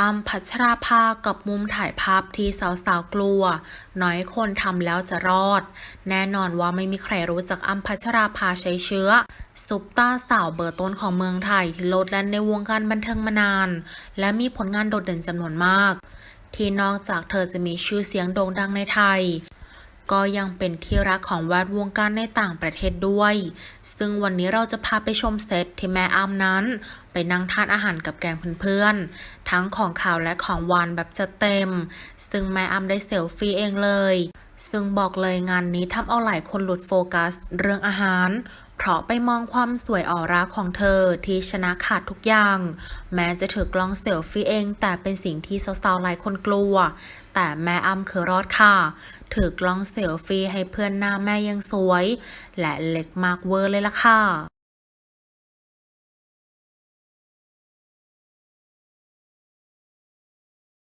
อ้ำพัชราภากับมุมถ่ายภาพที่สาวๆกลัว น้อยคนทำแล้วจะรอด แน่นอนว่าไม่มีใครรู้จักอ้ำพัชราภาใช้เชื้อซุปตาสาวเบอร์ต้นของเมืองไทยที่โลดแล่นในวงการบันเทิงมานาน และมีผลงานโดดเด่นจำนวนมาก ที่นอกจากเธอจะมีชื่อเสียงโด่งดังในไทย ก็ยังเป็นที่รักของแวดวงการในต่างประเทศด้วย ซึ่งวันนี้เราจะพาไปชมเซตที่แม่อ้ำนั้น ไปนั่งทานอาหารกับแกงเพื่อนๆ ทั้งของข่าวและของหวานแบบจัดเต็ม ซึ่งแม่อ้ำได้เซลฟี่เองเลย ซึ่งบอกเลยงานนี้ทำเอาหลายคนหลุดโฟกัส เรื่องอาหาร เพราะไปมองความสวยออร่าของเธอที่ชนะขาดทุกอย่าง แม้จะถือกล้องเซลฟี่เอง แต่เป็นสิ่งที่สาวๆหลายคนกลัว แต่แม่อ้ำคือรอดค่ะ ถือกล้องเซลฟี่ให้เพื่อนหน้าแม่ยังสวย และเล็กมากเวอร์เลยล่ะค่ะ